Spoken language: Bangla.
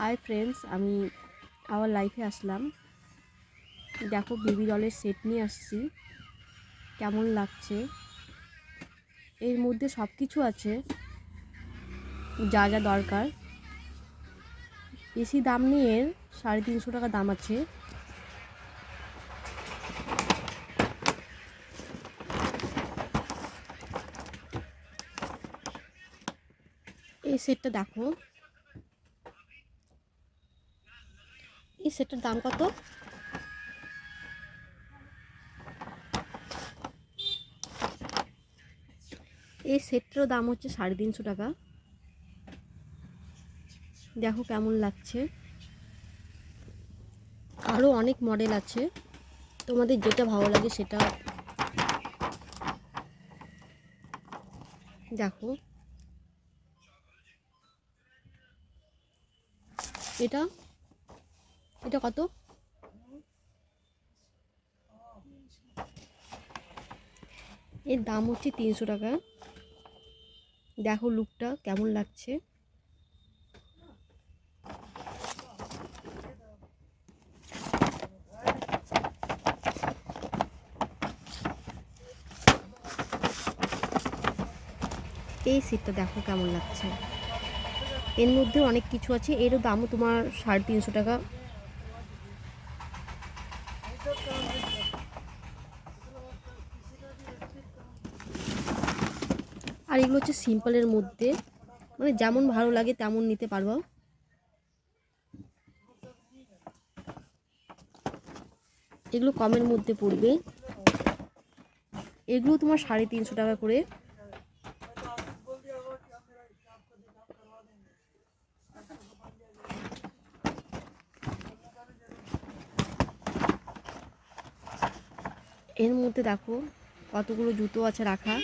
হাই ফ্রেন্ডস আমি আমার লাইফে আসলাম। দেখো বেবি ডলের সেট নিয়ে আসছি। কেমন লাগছে? এর মধ্যে সব কিছু আছে। যা যা দরকার। বেশি দাম নিয়ে এর। সাড়ে তিনশো টাকা দাম আছে। এই সেটটা দেখো। এই সেটটার দাম কত? এই সেটটারও দাম হচ্ছে সাড়ে তিনশো টাকা। দেখো কেমন লাগছে। আরও অনেক মডেল আছে। তোমাদের যেটা ভালো লাগে সেটা দেখো। এটা এটা কত? এর দাম হচ্ছে তিনশো টাকা। দেখো লুকটা কেমন লাগছে। এই সিটটা দেখো কেমন লাগছে। এর মধ্যে অনেক কিছু আছে। এরও দামও তোমার সাড়ে তিনশো টাকা। আর এগুলো হচ্ছে সিম্পলের মধ্যে। মানে যেমন ভালো লাগে তেমন নিতে পারব। এগুলো কমের মধ্যে পড়বে। এগুলো তোমার সাড়ে তিনশো টাকা করে। এর মধ্যে দেখো কতগুলো জুতো আছে রাখা।